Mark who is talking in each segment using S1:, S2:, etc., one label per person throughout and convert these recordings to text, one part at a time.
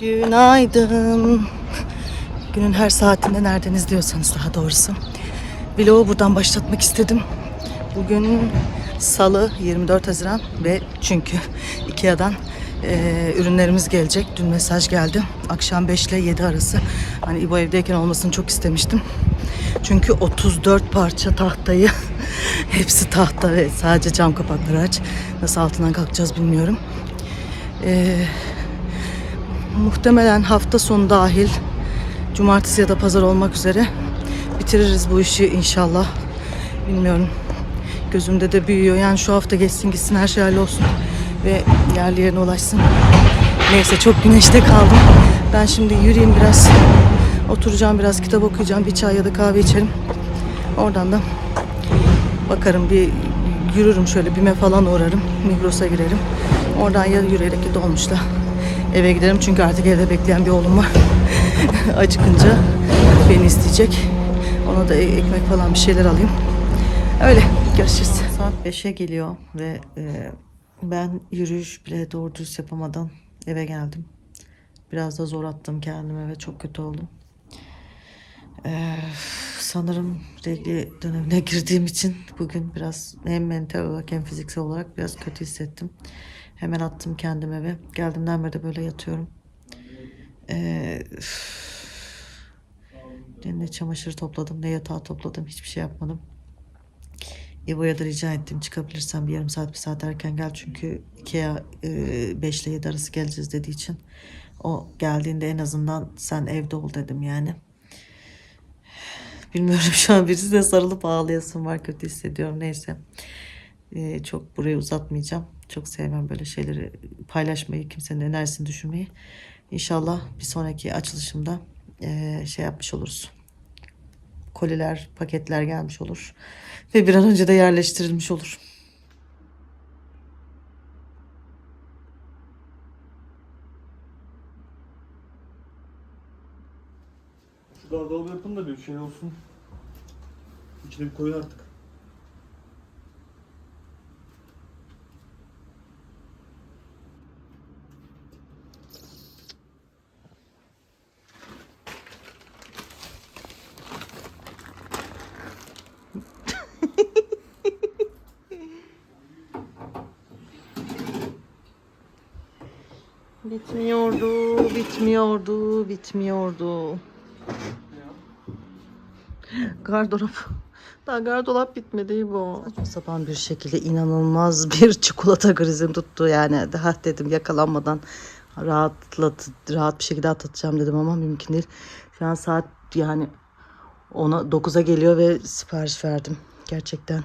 S1: Günaydın. Günün her saatinde nereden izliyorsanız daha doğrusu. Vlogu buradan başlatmak istedim. Bugün Salı 24 Haziran ve çünkü Ikea'dan eee, ürünlerimiz gelecek. Dün mesaj geldi. Akşam 5 ile 7 arası. Hani İbo evdeyken olmasını çok istemiştim. Çünkü 34 parça tahtayı hepsi tahta ve sadece cam kapakları aç. Nasıl altından kalkacağız bilmiyorum. Eee muhtemelen hafta sonu dahil cumartesi ya da pazar olmak üzere bitiririz bu işi inşallah. Bilmiyorum. Gözümde de büyüyor. Yani şu hafta geçsin gitsin her şey hallolsun ve yerli yerine ulaşsın. Neyse çok güneşte kaldım. Ben şimdi yürüyeyim biraz. Oturacağım biraz kitap okuyacağım. Bir çay ya da kahve içerim. Oradan da bakarım bir yürürüm şöyle bime falan uğrarım. Migros'a girerim. Oradan ya yürüyerek ya dolmuşla eve giderim. Çünkü artık evde bekleyen bir oğlum var. Acıkınca beni isteyecek. Ona da e- ekmek falan bir şeyler alayım. Öyle görüşürüz. Saat 5'e geliyor ve e, ben yürüyüş bile doğru dürüst yapamadan eve geldim. Biraz da zor attım kendime ve çok kötü oldum. Ee, sanırım regli dönemine girdiğim için bugün biraz hem mental olarak hem fiziksel olarak biraz kötü hissettim. Hemen attım kendime ve geldiğimden beri de böyle yatıyorum. Ee, ne çamaşır topladım ne yatağı topladım hiçbir şey yapmadım. İbo'ya da rica ettim çıkabilirsem bir yarım saat bir saat erken gel çünkü Ikea 5 ile 7 arası geleceğiz dediği için o geldiğinde en azından sen evde ol dedim yani. Bilmiyorum şu an birisine sarılıp ağlayasım var kötü hissediyorum neyse. Ee, çok burayı uzatmayacağım. Çok sevmem böyle şeyleri paylaşmayı, kimsenin enerjisini düşürmeyi. İnşallah bir sonraki açılışımda ee, şey yapmış oluruz. Koliler, paketler gelmiş olur. Ve bir an önce de yerleştirilmiş olur.
S2: Şu gardırobı yapın da bir şey olsun. İçine bir koyun artık.
S1: Bitmiyordu, bitmiyordu, bitmiyordu. Gardırop. Daha gardırop bitmedi bu. Saçma sapan bir şekilde inanılmaz bir çikolata krizim tuttu yani. Daha dedim yakalanmadan rahatlat, rahat bir şekilde atlatacağım dedim ama mümkün değil. Şu an saat yani ona 9'a geliyor ve sipariş verdim. Gerçekten.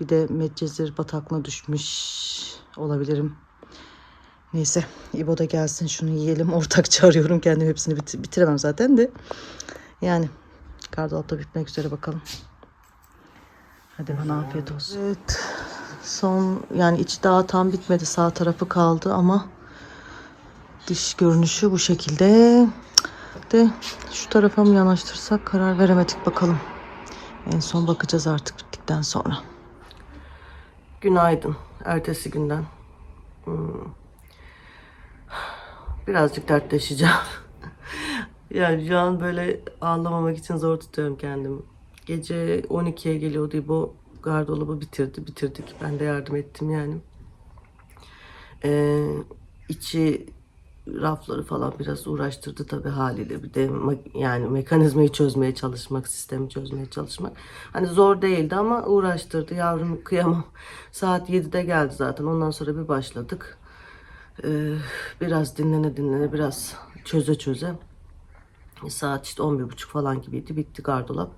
S1: Bir de Medcezir bataklığına düşmüş olabilirim. Neyse İbo da gelsin şunu yiyelim. Ortakça arıyorum kendim hepsini bit- bitiremem zaten de. Yani kardolapta bitmek üzere bakalım. Hadi bana afiyet olsun. Evet. Son yani içi daha tam bitmedi. Sağ tarafı kaldı ama dış görünüşü bu şekilde. De şu tarafa mı yanaştırsak karar veremedik bakalım. En son bakacağız artık bittikten sonra. Günaydın. Ertesi günden. Hmm. Birazcık dertleşeceğim. yani şu an böyle ağlamamak için zor tutuyorum kendimi. Gece 12'ye geliyordu bu gardırobı bitirdi. Bitirdik. Ben de yardım ettim yani. Ee, içi rafları falan biraz uğraştırdı tabii haliyle. Bir de yani mekanizmayı çözmeye çalışmak, sistemi çözmeye çalışmak. Hani zor değildi ama uğraştırdı. Yavrum kıyamam. Saat 7'de geldi zaten. Ondan sonra bir başladık. Ee, biraz dinlene dinlene biraz çöze çöze. Saat işte 11.30 falan gibiydi bitti gardırop.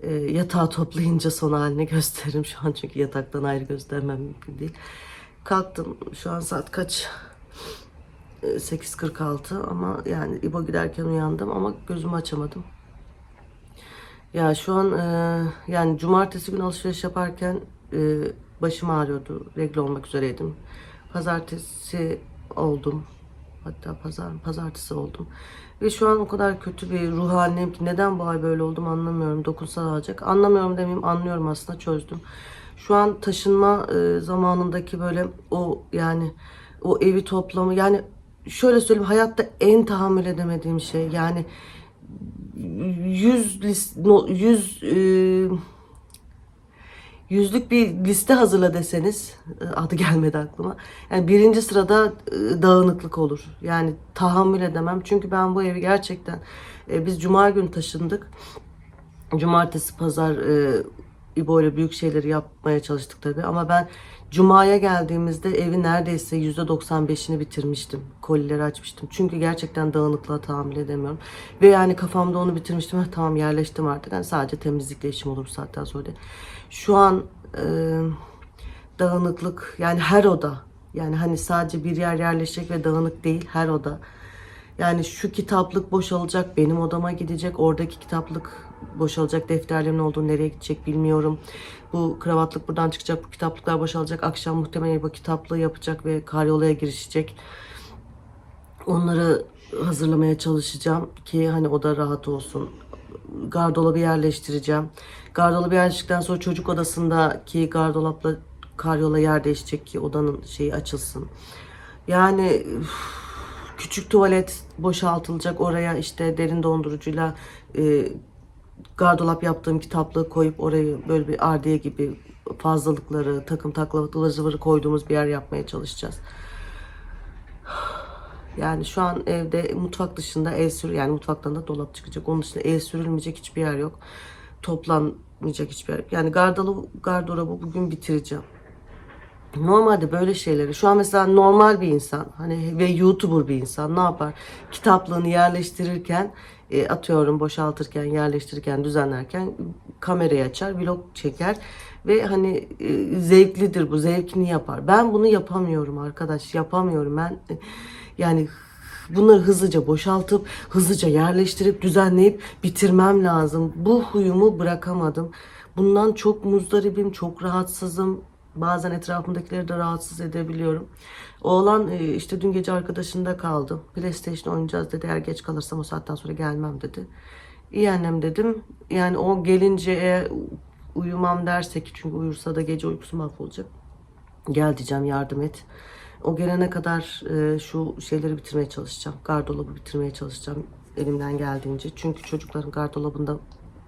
S1: Ee, yatağı toplayınca son halini gösteririm. Şu an çünkü yataktan ayrı göstermem mümkün değil. Kalktım şu an saat kaç? Ee, 8.46 ama yani İbo giderken uyandım ama gözümü açamadım. Ya şu an e, yani cumartesi günü alışveriş yaparken e, başım ağrıyordu. Regle olmak üzereydim. Pazartesi oldum. Hatta pazar pazartesi oldum. Ve şu an o kadar kötü bir ruh halim ki neden bu ay böyle oldum anlamıyorum. Dokunsal alacak. Anlamıyorum demeyeyim anlıyorum aslında çözdüm. Şu an taşınma e, zamanındaki böyle o yani o evi toplamı yani şöyle söyleyeyim hayatta en tahammül edemediğim şey yani 100 list, no- 100 e, yüzlük bir liste hazırla deseniz e, adı gelmedi aklıma. Yani birinci sırada e, dağınıklık olur. Yani tahammül edemem. Çünkü ben bu evi gerçekten e, biz cuma günü taşındık. Cumartesi, pazar İbo ile büyük şeyleri yapmaya çalıştık tabii. Ama ben Cuma'ya geldiğimizde evi neredeyse %95'ini bitirmiştim. Kolileri açmıştım. Çünkü gerçekten dağınıklığa tahammül edemiyorum. Ve yani kafamda onu bitirmiştim. "Heh, tamam yerleştim artık. Yani sadece temizlikle işim olur bu saatten sonra. diye. Şu an e, dağınıklık yani her oda. Yani hani sadece bir yer yerleşecek ve dağınık değil her oda. Yani şu kitaplık boşalacak, benim odama gidecek, oradaki kitaplık boşalacak, defterlerin olduğu nereye gidecek bilmiyorum. Bu kravatlık buradan çıkacak, bu kitaplıklar boşalacak. Akşam muhtemelen bu kitaplığı yapacak ve karyolaya girişecek. Onları hazırlamaya çalışacağım ki hani oda rahat olsun. Gardolabı yerleştireceğim. Gardolabı yerleştirdikten sonra çocuk odasındaki gardolapla karyola yer değişecek ki odanın şeyi açılsın. Yani küçük tuvalet boşaltılacak oraya işte derin dondurucuyla e, gardolap yaptığım kitaplığı koyup orayı böyle bir ardiye gibi fazlalıkları, takım taklavat ıvır zıvırı koyduğumuz bir yer yapmaya çalışacağız. Yani şu an evde mutfak dışında el sür yani mutfaktan da dolap çıkacak. Onun dışında el sürülmeyecek hiçbir yer yok. Toplanmayacak hiçbir yer. Yani gardolabı, gardırobı bugün bitireceğim. Normalde böyle şeyleri şu an mesela normal bir insan hani ve YouTuber bir insan ne yapar? Kitaplığını yerleştirirken e, atıyorum boşaltırken, yerleştirirken, düzenlerken kamerayı açar, vlog çeker ve hani e, zevklidir bu, zevkini yapar. Ben bunu yapamıyorum arkadaş, yapamıyorum ben. e, Yani bunları hızlıca boşaltıp, hızlıca yerleştirip, düzenleyip bitirmem lazım. Bu huyumu bırakamadım. Bundan çok muzdaribim, çok rahatsızım. Bazen etrafımdakileri de rahatsız edebiliyorum. Oğlan e, işte dün gece arkadaşında kaldı. PlayStation oynayacağız dedi. Eğer geç kalırsam o saatten sonra gelmem dedi. İyi annem dedim. Yani o gelince uyumam derse ki çünkü uyursa da gece uykusu mahvolacak. Gel diyeceğim yardım et. O gelene kadar e, şu şeyleri bitirmeye çalışacağım. Gardolabı bitirmeye çalışacağım elimden geldiğince. Çünkü çocukların gardolabında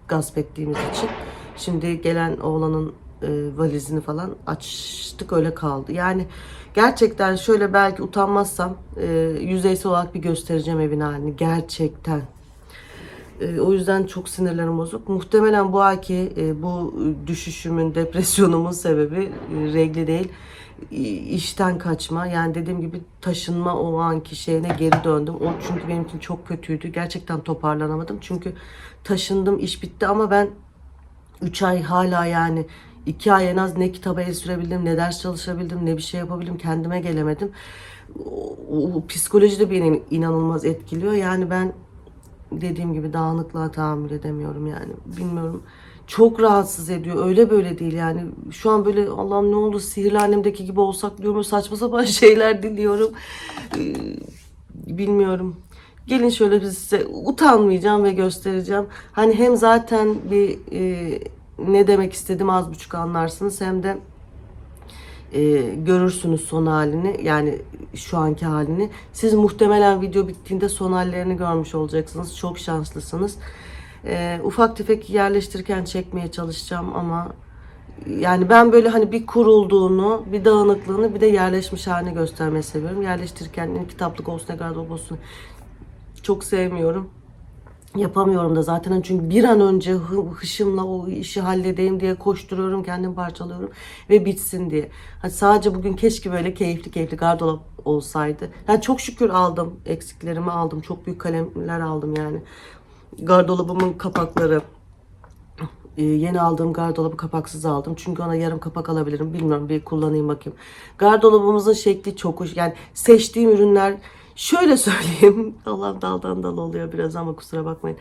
S1: gasp ettiğimiz için şimdi gelen oğlanın e, valizini falan açtık öyle kaldı. Yani gerçekten şöyle belki utanmazsam e, yüzeysel olarak bir göstereceğim evin halini. Gerçekten. E, o yüzden çok sinirlerim bozuk. Muhtemelen bu ayki e, bu düşüşümün, depresyonumun sebebi e, regli değil. E, işten kaçma. Yani dediğim gibi taşınma o anki şeyine geri döndüm. O çünkü benim için çok kötüydü. Gerçekten toparlanamadım. Çünkü taşındım, iş bitti ama ben 3 ay hala yani 2 ay en az ne kitaba el sürebildim, ne ders çalışabildim, ne bir şey yapabildim. Kendime gelemedim. O, o psikoloji de beni inanılmaz etkiliyor. Yani ben dediğim gibi dağınıklığa tahammül edemiyorum yani. Bilmiyorum. Çok rahatsız ediyor. Öyle böyle değil yani. Şu an böyle Allah'ım ne olur sihirli annemdeki gibi olsak diyorum. Saçma sapan şeyler diliyorum. Ee, bilmiyorum. Gelin şöyle size utanmayacağım ve göstereceğim. Hani hem zaten bir e, ne demek istedim az buçuk anlarsınız hem de e, görürsünüz son halini yani şu anki halini. Siz muhtemelen video bittiğinde son hallerini görmüş olacaksınız. Çok şanslısınız. E, ufak tefek yerleştirirken çekmeye çalışacağım ama yani ben böyle hani bir kurulduğunu, bir dağınıklığını, bir de yerleşmiş halini göstermeyi seviyorum. Yerleştirirken kitaplık olsun gardırop olsun çok sevmiyorum. Yapamıyorum da zaten Hani çünkü bir an önce hı- hışımla o işi halledeyim diye koşturuyorum, kendim parçalıyorum ve bitsin diye. Hani sadece bugün keşke böyle keyifli keyifli gardırop olsaydı. Yani çok şükür aldım, eksiklerimi aldım. Çok büyük kalemler aldım yani. Gardırobumun kapakları, ee, yeni aldığım gardırobı kapaksız aldım. Çünkü ona yarım kapak alabilirim. Bilmiyorum bir kullanayım bakayım. Gardırobumuzun şekli çok hoş. Yani seçtiğim ürünler şöyle söyleyeyim. Allah daldan dal oluyor biraz ama kusura bakmayın.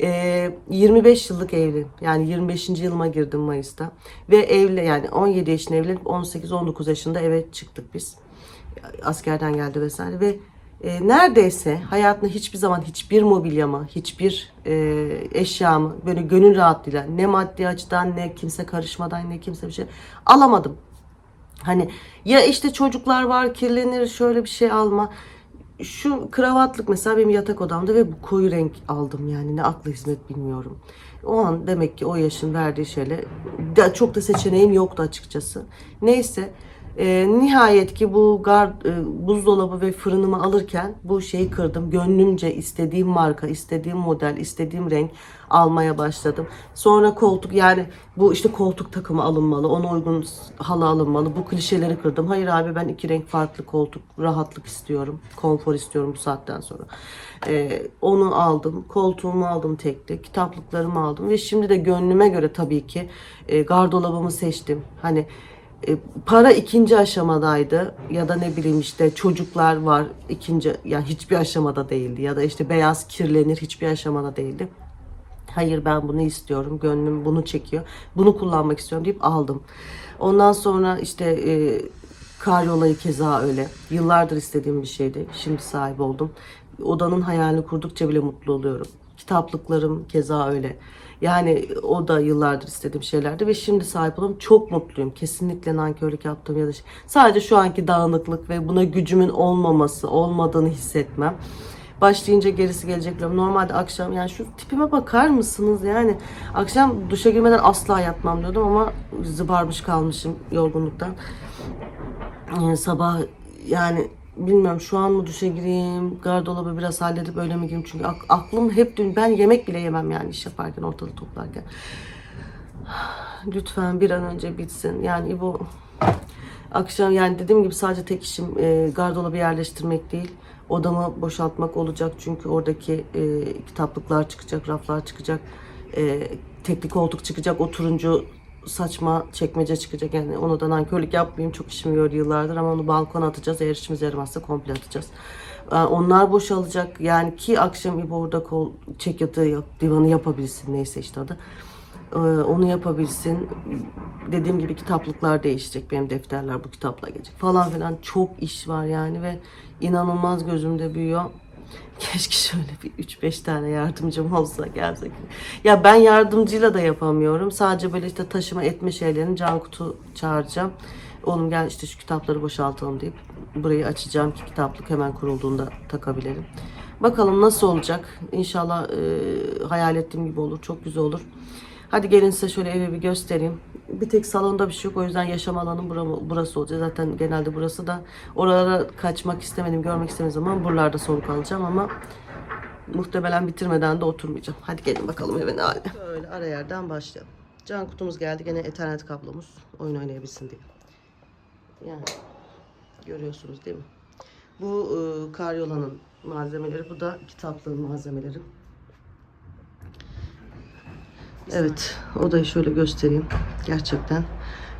S1: Ee, 25 yıllık evli. Yani 25. yılıma girdim Mayıs'ta. Ve evli yani 17 yaşında evlenip 18-19 yaşında eve çıktık biz. Askerden geldi vesaire ve e, neredeyse hayatımda hiçbir zaman hiçbir mobilyamı, hiçbir e, eşyamı böyle gönül rahatlığıyla ne maddi açıdan ne kimse karışmadan ne kimse bir şey alamadım. Hani ya işte çocuklar var kirlenir şöyle bir şey alma. Şu kravatlık mesela benim yatak odamda ve bu koyu renk aldım yani ne akla hizmet bilmiyorum. O an demek ki o yaşın verdiği şeyle çok da seçeneğim yoktu açıkçası. Neyse e, nihayet ki bu gard, e, buzdolabı ve fırınımı alırken bu şeyi kırdım. Gönlümce istediğim marka, istediğim model, istediğim renk almaya başladım. Sonra koltuk yani bu işte koltuk takımı alınmalı, ona uygun halı alınmalı. Bu klişeleri kırdım. Hayır abi ben iki renk farklı koltuk, rahatlık istiyorum, konfor istiyorum bu saatten sonra. E, onu aldım, koltuğumu aldım tekli, kitaplıklarımı aldım ve şimdi de gönlüme göre tabii ki e, gardolabımı seçtim. Hani para ikinci aşamadaydı ya da ne bileyim işte çocuklar var ikinci yani hiçbir aşamada değildi ya da işte beyaz kirlenir hiçbir aşamada değildi. Hayır ben bunu istiyorum. Gönlüm bunu çekiyor. Bunu kullanmak istiyorum deyip aldım. Ondan sonra işte e, karyolayı keza öyle. Yıllardır istediğim bir şeydi. Şimdi sahip oldum. Odanın hayalini kurdukça bile mutlu oluyorum. Kitaplıklarım keza öyle. Yani o da yıllardır istediğim şeylerdi ve şimdi sahip oldum. Çok mutluyum. Kesinlikle nankörlük yaptığım ya da şey. Sadece şu anki dağınıklık ve buna gücümün olmaması, olmadığını hissetmem. Başlayınca gerisi gelecek. Normalde akşam yani şu tipime bakar mısınız? Yani akşam duşa girmeden asla yatmam diyordum ama zıbarmış kalmışım yorgunluktan. Ee, sabah yani bilmiyorum şu an mı duşa gireyim, gardolabı biraz halledip öyle mi gireyim? Çünkü ak- aklım hep dün ben yemek bile yemem yani iş yaparken ortalığı toplarken. Lütfen bir an önce bitsin. Yani İbo akşam yani dediğim gibi sadece tek işim e, gardolabı yerleştirmek değil. Odamı boşaltmak olacak çünkü oradaki e, kitaplıklar çıkacak, raflar çıkacak, e, tekli koltuk çıkacak, o turuncu saçma çekmece çıkacak. Yani onu da nankörlük yapmayayım çok işimi gördü yıllardır ama onu balkona atacağız. Eğer işimiz yaramazsa komple atacağız. Yani onlar boşalacak yani ki akşam İbo orada kol, çek yatağı divanı yapabilsin neyse işte adı. Ee, onu yapabilsin. Dediğim gibi kitaplıklar değişecek. Benim defterler bu kitapla gelecek falan filan. Çok iş var yani ve inanılmaz gözümde büyüyor. Keşke şöyle bir 3-5 tane yardımcım olsa gelsek. Ya ben yardımcıyla da yapamıyorum. Sadece böyle işte taşıma etme şeylerini can kutu çağıracağım. Oğlum gel işte şu kitapları boşaltalım deyip burayı açacağım ki kitaplık hemen kurulduğunda takabilirim. Bakalım nasıl olacak. İnşallah e, hayal ettiğim gibi olur. Çok güzel olur. Hadi gelin size şöyle evi bir göstereyim. Bir tek salonda bir şey yok. O yüzden yaşam alanım bura- burası olacak. Zaten genelde burası da oralara kaçmak istemedim, görmek istemediğim zaman buralarda soluk alacağım ama muhtemelen bitirmeden de oturmayacağım. Hadi gelin bakalım evin hali. Böyle ara yerden başlayalım. Can kutumuz geldi. Gene ethernet kablomuz. Oyun oynayabilsin diye. Yani görüyorsunuz değil mi? Bu e, karyolanın malzemeleri. Bu da kitaplığın malzemeleri. Evet, odayı şöyle göstereyim. Gerçekten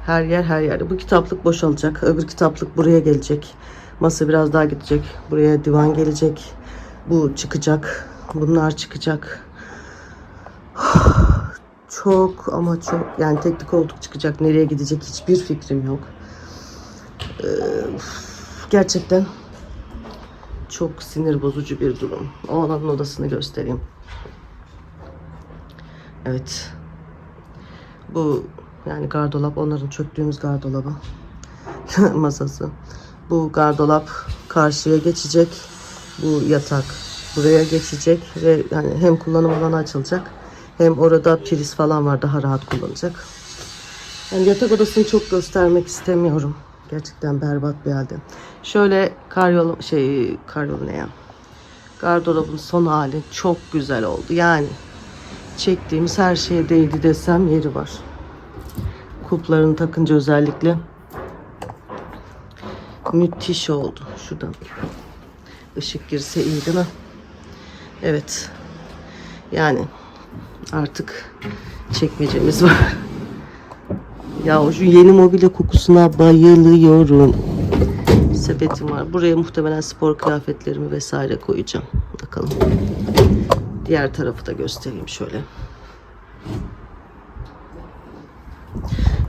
S1: her yer her yerde. Bu kitaplık boşalacak. Öbür kitaplık buraya gelecek. Masa biraz daha gidecek. Buraya divan gelecek. Bu çıkacak. Bunlar çıkacak. Çok ama çok yani tekli koltuk çıkacak. Nereye gidecek hiçbir fikrim yok. Ee, gerçekten çok sinir bozucu bir durum. Oğlanın odasını göstereyim. Evet. Bu yani gardolap onların çöktüğümüz gardolabı. Masası. Bu gardolap karşıya geçecek. Bu yatak buraya geçecek ve yani hem kullanım alanı açılacak hem orada priz falan var daha rahat kullanacak. Yani yatak odasını çok göstermek istemiyorum. Gerçekten berbat bir halde. Şöyle karyolu şey karyolu ne ya? Gardırobun son hali çok güzel oldu. Yani çektiğimiz her şeye değdi desem yeri var. Kuplarını takınca özellikle müthiş oldu. Şuradan ışık girse iyi değil mi? Evet. Yani artık çekmecemiz var. Ya şu yeni mobilya kokusuna bayılıyorum. Sepetim var. Buraya muhtemelen spor kıyafetlerimi vesaire koyacağım. Bakalım. Diğer tarafı da göstereyim şöyle.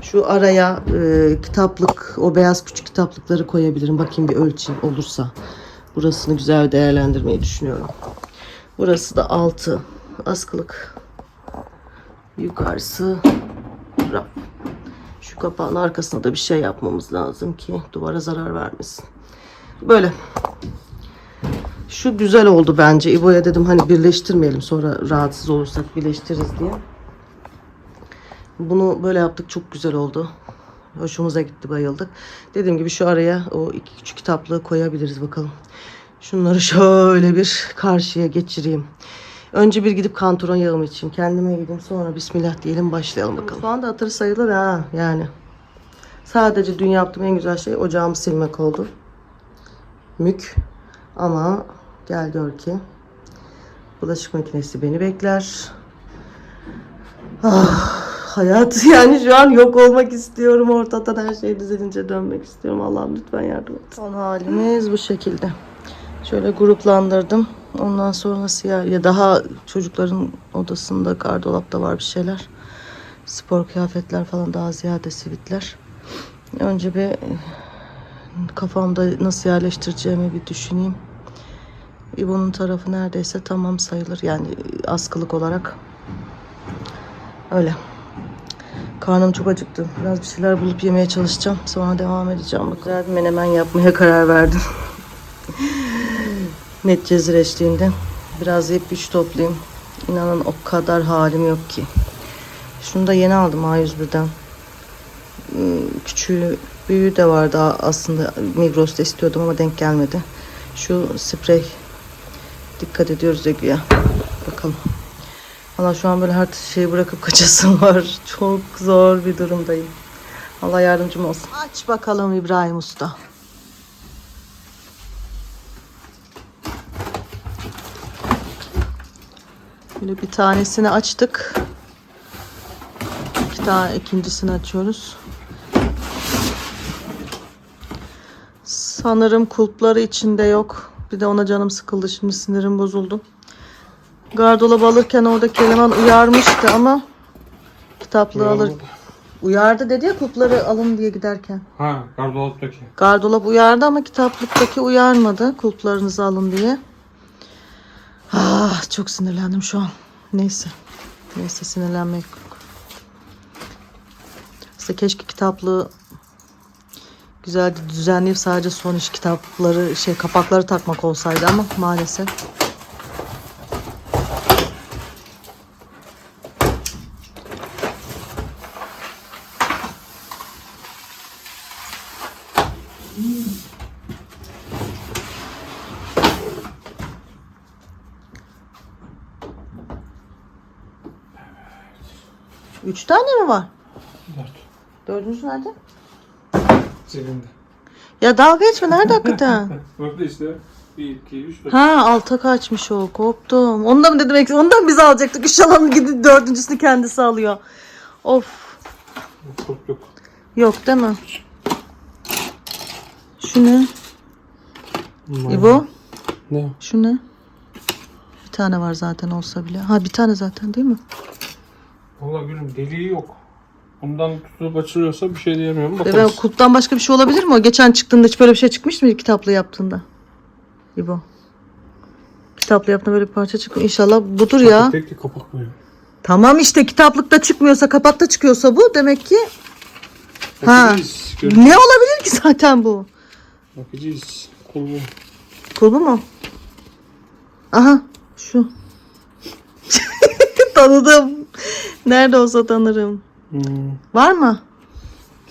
S1: Şu araya e, kitaplık, o beyaz küçük kitaplıkları koyabilirim. Bakayım bir ölçeyim olursa. Burasını güzel değerlendirmeyi düşünüyorum. Burası da altı askılık. Yukarısı raf. Şu kapağın arkasına da bir şey yapmamız lazım ki duvara zarar vermesin. Böyle. Şu güzel oldu bence. İbo'ya dedim hani birleştirmeyelim sonra rahatsız olursak birleştiririz diye. Bunu böyle yaptık çok güzel oldu. Hoşumuza gitti bayıldık. Dediğim gibi şu araya o iki küçük kitaplığı koyabiliriz bakalım. Şunları şöyle bir karşıya geçireyim. Önce bir gidip kantaron yağımı içeyim. Kendime gideyim sonra bismillah diyelim başlayalım bakalım. Şu anda hatır sayılır ha yani. Sadece dün yaptığım en güzel şey ocağımı silmek oldu. Mük. Ama gel gör ki bulaşık makinesi beni bekler. Ah, hayat yani şu an yok olmak istiyorum. Ortadan her şey düzelince dönmek istiyorum. Allah'ım lütfen yardım et. Son halimiz bu şekilde. Şöyle gruplandırdım. Ondan sonrası ya, ya daha çocukların odasında gardolapta var bir şeyler. Spor kıyafetler falan daha ziyade sivitler. Önce bir kafamda nasıl yerleştireceğimi bir düşüneyim. İbo'nun tarafı neredeyse tamam sayılır. Yani askılık olarak. Öyle. Karnım çok acıktı. Biraz bir şeyler bulup yemeye çalışacağım. Sonra devam edeceğim. Güzel bir menemen yapmaya karar verdim. Net cezir eşliğinde. Biraz yiyip güç toplayayım. İnanın o kadar halim yok ki. Şunu da yeni aldım A101'den. Hmm, Küçüğü, büyüğü de vardı aslında Migros'ta istiyordum ama denk gelmedi. Şu sprey dikkat ediyoruz ya güya. Bakalım. Valla şu an böyle her şeyi bırakıp kaçasım var. Çok zor bir durumdayım. Allah yardımcım olsun. Aç bakalım İbrahim Usta. Böyle bir tanesini açtık. İki tane ikincisini açıyoruz. Sanırım kulpları içinde yok. Bir de ona canım sıkıldı. Şimdi sinirim bozuldu. Gardolabı alırken oradaki eleman uyarmıştı ama kitaplığı alır. Uyardı dedi ya kulpları alın diye giderken.
S3: Ha, gardolaptaki.
S2: Gardolap uyardı ama kitaplıktaki uyarmadı. Kulplarınızı alın diye. Ah, çok sinirlendim şu an. Neyse. Neyse sinirlenmek yok. İşte keşke kitaplığı güzelce düzenleyip sadece son iş kitapları şey kapakları takmak olsaydı ama maalesef. Üç tane mi var?
S3: Dört.
S2: Dördüncü nerede?
S3: Cebimde.
S2: Ya dalga geçme nerede hakikaten?
S3: Bak da işte. Bir, iki, üç, dört.
S2: Ha alta kaçmış o korktum. Ondan mı dedim eksik? Ondan biz alacaktık. İnşallah gidip dördüncüsünü kendisi alıyor. Of
S3: Çok yok.
S2: yok değil mi? Şu ne? İbo
S3: Ne?
S2: şu ne? Bir tane var zaten olsa bile. Ha bir tane zaten değil mi?
S3: Valla gülüm deliği yok. Ondan tutup açılıyorsa bir şey diyemiyorum. Bakarız.
S2: kulptan başka bir şey olabilir mi? O geçen çıktığında hiç böyle bir şey çıkmış mıydı kitaplı yaptığında? İbo. Kitaplı yaptığında böyle bir parça çıkıyor. İnşallah budur ya.
S3: Tek tek kapak böyle.
S2: Tamam işte kitaplıkta çıkmıyorsa kapakta çıkıyorsa bu demek ki Ha.
S3: Bakacağız. Gör-
S2: ne olabilir ki zaten bu?
S3: Bakacağız. Kulbu.
S2: Kulbu mu? Aha şu. Tanıdım. Nerede olsa tanırım.
S3: Hmm.
S2: Var mı?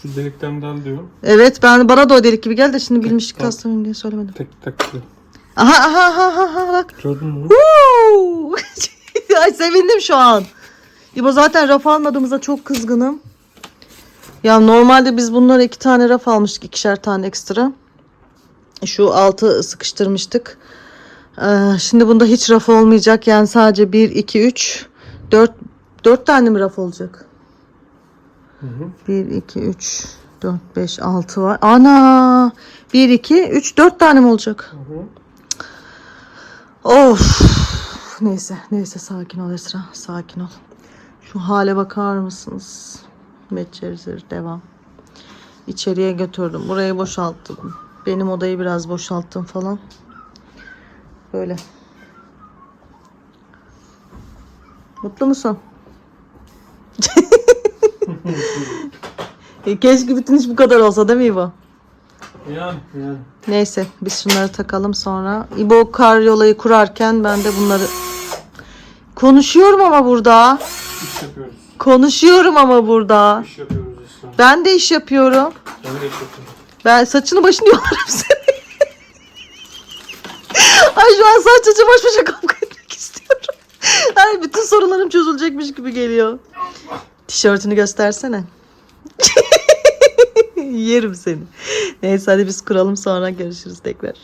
S3: Şu delikten dal diyor.
S2: Evet ben bana da o delik gibi geldi de şimdi bilmişlik
S3: Tamam.
S2: hastamayım diye söylemedim.
S3: Tek tek diyor.
S2: Aha aha aha aha, bak.
S3: Gördün mü?
S2: Ay sevindim şu an. İbo zaten raf almadığımıza çok kızgınım. Ya normalde biz bunlara iki tane raf almıştık. ikişer tane ekstra. Şu altı sıkıştırmıştık. Ee, şimdi bunda hiç raf olmayacak. Yani sadece 1, 2, 3, 4, 4 tane mi raf olacak?
S3: Hı hı.
S2: 1, 2, 3, 4, 5, 6 var. Ana! 1, 2, 3, 4 tane mi olacak?
S3: Hı hı.
S2: Of. Neyse, neyse sakin ol Esra. Sakin ol. Şu hale bakar mısınız? Medcezir devam. İçeriye götürdüm. Burayı boşalttım. Benim odayı biraz boşalttım falan. Böyle. Mutlu musun? E, Keşke bütün iş bu kadar olsa değil mi İbo?
S3: Yani yani.
S1: Neyse biz şunları takalım sonra. İbo karyolayı kurarken ben de bunları konuşuyorum ama burada.
S3: İş yapıyoruz.
S1: Konuşuyorum ama burada.
S3: İş yapıyoruz Esra.
S1: Ben de iş yapıyorum.
S3: Ben de iş yapıyorum.
S1: Ben saçını başını yolarım seni. Ay şu an sadece baş başa kavga etmek istiyorum. Ay bütün sorularım çözülecekmiş gibi geliyor. Tişörtünü göstersene. Yerim seni. Neyse hadi biz kuralım sonra görüşürüz tekrar.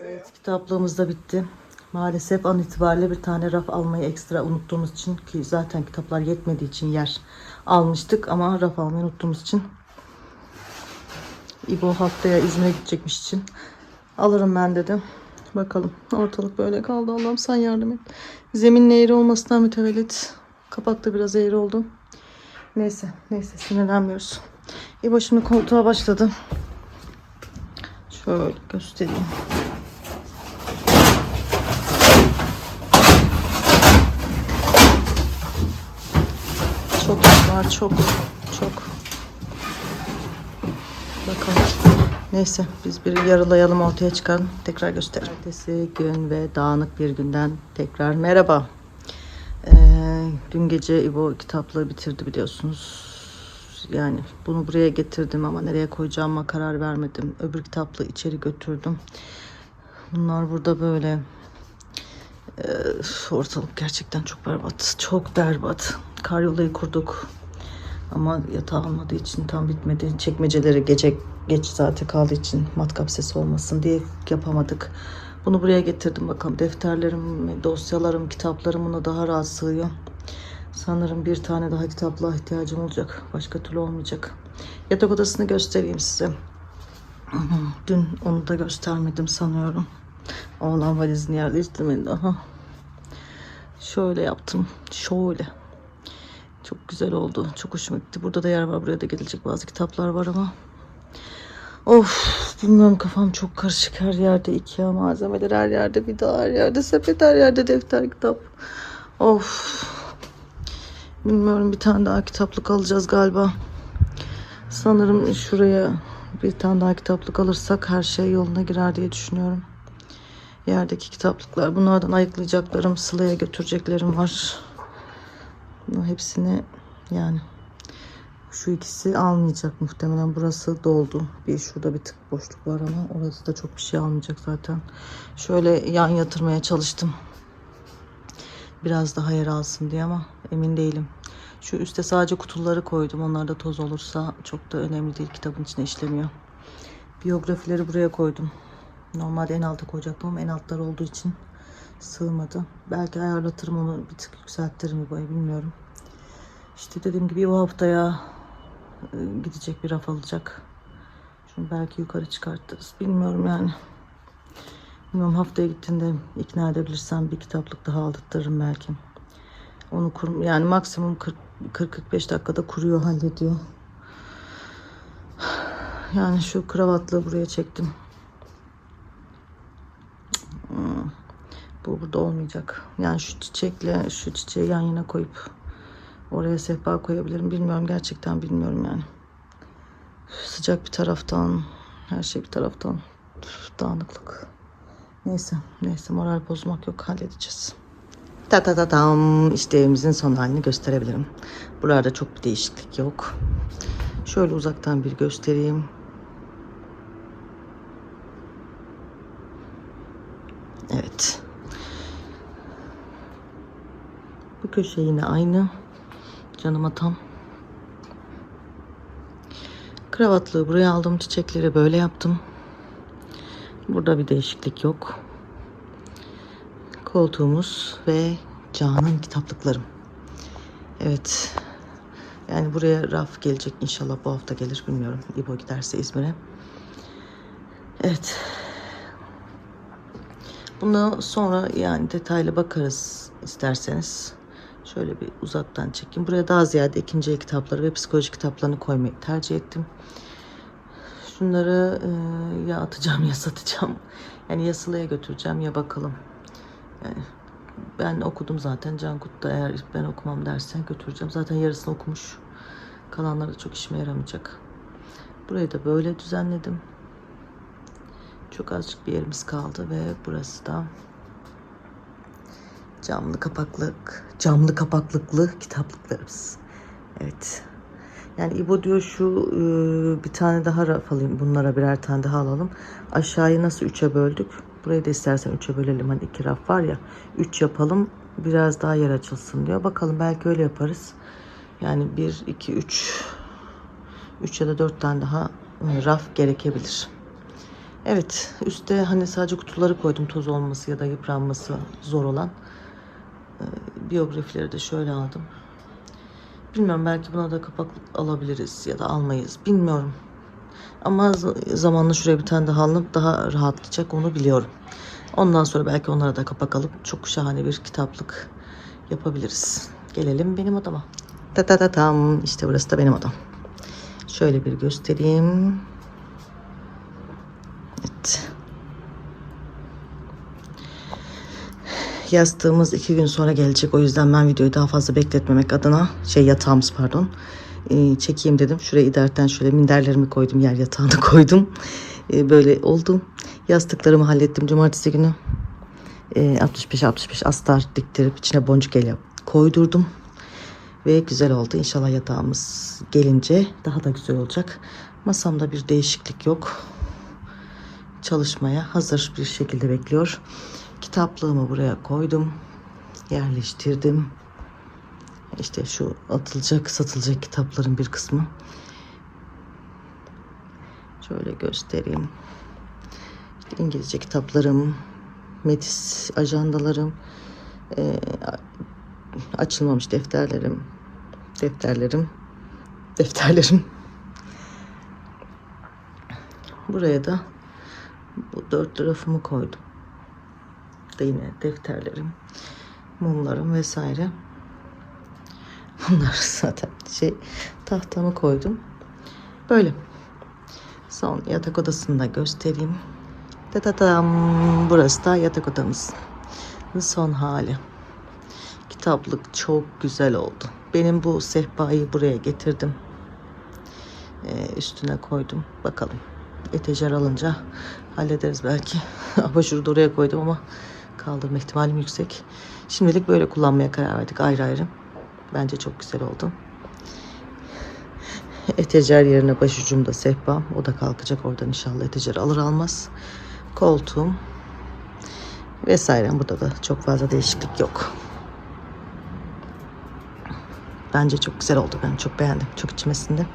S1: Evet, kitaplığımız da bitti. Maalesef an itibariyle bir tane raf almayı ekstra unuttuğumuz için ki zaten kitaplar yetmediği için yer almıştık ama raf almayı unuttuğumuz için İbo haftaya İzmir'e gidecekmiş için alırım ben dedim. Bakalım ortalık böyle kaldı Allah'ım sen yardım et. Zemin eğri olmasından mütevellit kapakta biraz eğri oldu. Neyse neyse sinirlenmiyoruz. İbo şimdi koltuğa başladı. Şöyle göstereyim. Var çok çok. Bakalım. Neyse biz bir yarılayalım ortaya çıkalım. Tekrar göstereyim. Ertesi gün ve dağınık bir günden tekrar merhaba. Ee, dün gece İbo kitaplığı bitirdi biliyorsunuz. Yani bunu buraya getirdim ama nereye koyacağıma karar vermedim. Öbür kitaplığı içeri götürdüm. Bunlar burada böyle. Ee, ortalık gerçekten çok berbat. Çok berbat. Karyolayı kurduk. Ama yatağı almadığı için tam bitmedi. Çekmeceleri gece geç saate kaldığı için matkap sesi olmasın diye yapamadık. Bunu buraya getirdim bakalım. Defterlerim, dosyalarım, kitaplarım buna daha rahat sığıyor. Sanırım bir tane daha kitaplığa ihtiyacım olacak. Başka türlü olmayacak. Yatak odasını göstereyim size. Dün onu da göstermedim sanıyorum. Oğlan valizini yerleştirmedi daha. Şöyle yaptım. Şöyle. Çok güzel oldu. Çok hoşuma gitti. Burada da yer var. Buraya da gelecek bazı kitaplar var ama. Of bilmiyorum kafam çok karışık. Her yerde Ikea malzemeler her yerde bir daha her yerde sepet her yerde defter kitap. Of. Bilmiyorum bir tane daha kitaplık alacağız galiba. Sanırım şuraya bir tane daha kitaplık alırsak her şey yoluna girer diye düşünüyorum. Yerdeki kitaplıklar. Bunlardan ayıklayacaklarım, Sıla'ya götüreceklerim var. Hepsini yani şu ikisi almayacak muhtemelen. Burası doldu. Bir şurada bir tık boşluk var ama orası da çok bir şey almayacak zaten. Şöyle yan yatırmaya çalıştım. Biraz daha yer alsın diye ama emin değilim. Şu üste sadece kutuları koydum. Onlarda toz olursa çok da önemli değil. Kitabın içine işlemiyor. Biyografileri buraya koydum. Normalde en alta koyacaktım ama en altlar olduğu için sığmadı. Belki ayarlatırım onu bir tık yükseltirim boyu bilmiyorum. İşte dediğim gibi bu haftaya e, gidecek bir raf alacak. Şunu belki yukarı çıkartırız. Bilmiyorum yani. Bilmiyorum haftaya gittiğinde ikna edebilirsem bir kitaplık daha aldırtırım belki. Onu kur, yani maksimum 40-45 dakikada kuruyor hallediyor. Yani şu kravatlığı buraya çektim. Hmm. Bu burada olmayacak. Yani şu çiçekle şu çiçeği yan yana koyup oraya sehpa koyabilirim. Bilmiyorum gerçekten bilmiyorum yani. Sıcak bir taraftan, her şey bir taraftan. Dağınıklık. Neyse, neyse moral bozmak yok halledeceğiz. Ta ta ta tam işte evimizin son halini gösterebilirim. Buralarda çok bir değişiklik yok. Şöyle uzaktan bir göstereyim. Evet. Bu köşe yine aynı. Canıma tam. Kravatlığı buraya aldım. Çiçekleri böyle yaptım. Burada bir değişiklik yok. Koltuğumuz ve Can'ın kitaplıklarım. Evet. Yani buraya raf gelecek inşallah bu hafta gelir bilmiyorum. İbo giderse İzmir'e. Evet. Buna sonra yani detaylı bakarız isterseniz. Şöyle bir uzaktan çekeyim. Buraya daha ziyade ikinci el kitapları ve psikoloji kitaplarını koymayı tercih ettim. Şunları e, ya atacağım ya satacağım. Yani ya Sıla'ya götüreceğim ya bakalım. Yani ben okudum zaten. Cankut da eğer ben okumam derse götüreceğim. Zaten yarısını okumuş. Kalanları da çok işime yaramayacak. Burayı da böyle düzenledim. Çok azıcık bir yerimiz kaldı ve burası da camlı kapaklık, camlı kapaklıklı kitaplıklarımız. Evet. Yani İbo diyor şu e, bir tane daha raf alayım. Bunlara birer tane daha alalım. Aşağıyı nasıl üçe böldük? Burayı da istersen üçe bölelim. Hani iki raf var ya. Üç yapalım. Biraz daha yer açılsın diyor. Bakalım belki öyle yaparız. Yani bir, iki, üç. Üç ya da dört tane daha e, raf gerekebilir. Evet. Üste hani sadece kutuları koydum. Toz olması ya da yıpranması zor olan. E, biyografileri de şöyle aldım. Bilmiyorum belki buna da kapak alabiliriz ya da almayız. Bilmiyorum. Ama zamanla şuraya bir tane daha alınıp daha rahatlayacak onu biliyorum. Ondan sonra belki onlara da kapak alıp çok şahane bir kitaplık yapabiliriz. Gelelim benim odama. Ta ta ta tam işte burası da benim odam. Şöyle bir göstereyim. Yastığımız iki gün sonra gelecek. O yüzden ben videoyu daha fazla bekletmemek adına şey yatağımız pardon ee, çekeyim dedim. Şuraya iderten şöyle minderlerimi koydum. Yer yatağını koydum. Ee, böyle oldu. Yastıklarımı hallettim cumartesi günü. Ee, 65-65 astar diktirip içine boncuk el koydurdum. Ve güzel oldu. İnşallah yatağımız gelince daha da güzel olacak. Masamda bir değişiklik yok. Çalışmaya hazır bir şekilde bekliyor. Kitaplığımı buraya koydum. Yerleştirdim. İşte şu atılacak, satılacak kitapların bir kısmı. Şöyle göstereyim. İşte İngilizce kitaplarım, metis ajandalarım, eee, açılmamış defterlerim, defterlerim, defterlerim. Buraya da bu dört tarafımı koydum. Da yine defterlerim, mumlarım vesaire. Bunlar zaten şey tahtamı koydum. Böyle. Son yatak odasını da göstereyim. Tatatam. Burası da yatak odamız. Son hali. Kitaplık çok güzel oldu. Benim bu sehpayı buraya getirdim. Ee, üstüne koydum. Bakalım. Etejer alınca hallederiz belki. Abajuru da oraya koydum ama kaldırma ihtimalim yüksek. Şimdilik böyle kullanmaya karar verdik ayrı ayrı. Bence çok güzel oldu. Etecer yerine başucumda sehpam. O da kalkacak oradan inşallah etecer alır almaz. Koltuğum vesaire. Burada da çok fazla değişiklik yok. Bence çok güzel oldu. Ben çok beğendim. Çok içmesinde.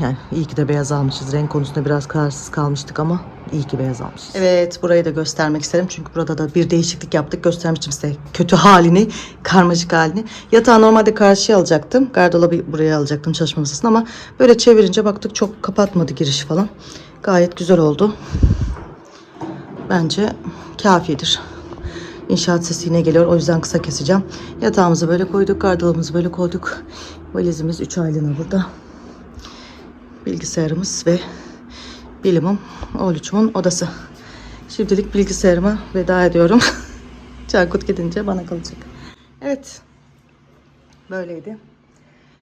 S1: Yani iyi ki de beyaz almışız. Renk konusunda biraz kararsız kalmıştık ama iyi ki beyaz almışız. Evet burayı da göstermek isterim. Çünkü burada da bir değişiklik yaptık. Göstermiştim size kötü halini, karmaşık halini. Yatağı normalde karşıya alacaktım. Gardırobı buraya alacaktım çalışma masasına ama böyle çevirince baktık çok kapatmadı girişi falan. Gayet güzel oldu. Bence kafidir. İnşaat sesi yine geliyor. O yüzden kısa keseceğim. Yatağımızı böyle koyduk. Gardırobumuzu böyle koyduk. Valizimiz 3 aylığına burada bilgisayarımız ve bilimum oğlucumun odası. Şimdilik bilgisayarıma veda ediyorum. Cankut gidince bana kalacak. Evet. Böyleydi.